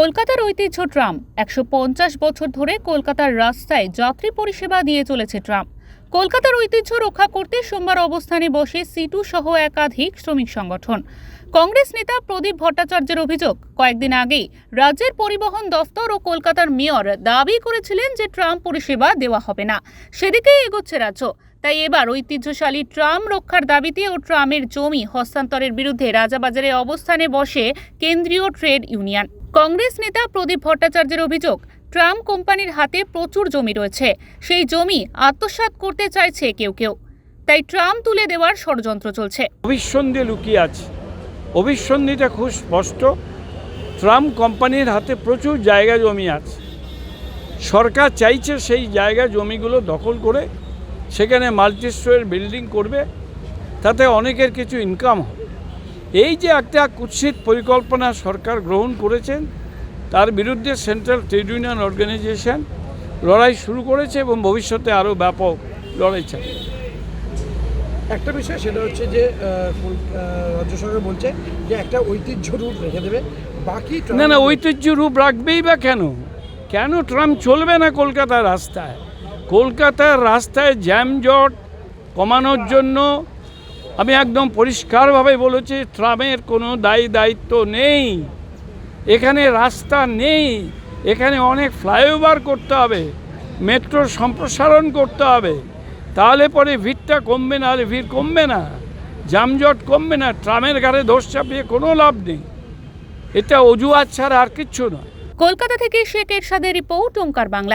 কলকাতার ঐতিহ্য ট্রাম একশো পঞ্চাশ বছর ধরে কলকাতার রাস্তায় যাত্রী পরিষেবা দিয়ে চলেছে ট্রাম কলকাতার ঐতিহ্য রক্ষা করতে সোমবার অবস্থানে বসে সিটু সহ একাধিক শ্রমিক সংগঠন। কংগ্রেস নেতা প্রদীপ ভট্টাচার্যের অভিযোগ, কয়েকদিন আগেই রাজ্যের পরিবহন দফতর ও কলকাতার মেয়র দাবি করেছিলেন যে ট্রাম পরিষেবা দেওয়া হবে না। সেদিকেই এগোচ্ছে রাজ্য। তাই এবার ঐতিহ্যশালী ট্রাম রক্ষার দাবিতে ও ট্রামের জমি হস্তান্তরের বিরুদ্ধে রাজাবাজারে অবস্থানে বসে কেন্দ্রীয় ট্রেড ইউনিয়ন। কংগ্রেস নেতা প্রদীপ ভট্টাচার্যের অভিযোগ ট্রাম কোম্পানির হাতে প্রচুর জমি রয়েছে। সেই জমি আত্মসাৎ করতে চাইছে কেউ কেউ। তাই ট্রাম তুলে দেওয়ার ষড়যন্ত্র চলছে। অভিসন্ধি লুকিয়ে আছে। অভিসন্ধিটা খুব স্পষ্ট। ট্রাম্প কোম্পানির হাতে প্রচুর জায়গা জমি আছে। সরকার চাইছে সেই জায়গা জমিগুলো দখল করে সেখানে মাল্টি স্টোরের বিল্ডিং করবে। তাতে অনেকের কিছু ইনকাম হবে। এই যে একটা কুৎসিত পরিকল্পনা সরকার গ্রহণ করেছেন তার বিরুদ্ধে সেন্ট্রাল ট্রেড ইউনিয়ন অর্গানাইজেশন লড়াই শুরু করেছে এবং ভবিষ্যতে আরও ব্যাপক লড়াই চালাবে একটা বিষয় সেটা হচ্ছে যে রাজ্য সরকার বলছে যে একটা ঐতিহ্য রূপ রেখে দেবে বাকি না না ঐতিহ্য রূপ রাখবেই বা কেন? কেন ট্রাম চলবে না কলকাতার রাস্তায়? কলকাতার রাস্তায় জ্যামজট কমানোর জন্য আমি একদম পরিষ্কারভাবে বলেছি, ট্রামের কোনো দায়ী দায়িত্ব নেই। এখানে রাস্তা নেই। এখানে অনেক ফ্লাইওভার করতে হবে। মেট্রোর সম্প্রসারণ করতে হবে। তাহলে পরে ভিড়টা কমবে না, আর ভিড় কমবে না। যানজট কমবে না, ট্রামের ঘাড়ে দোষ চাপিয়ে কোনো লাভ নেই। এটা অজুহাত ছাড়া আর কিচ্ছু নয়। কলকাতা থেকে শেখ এরশাদের রিপোর্ট, ওঙ্কার বাংলা।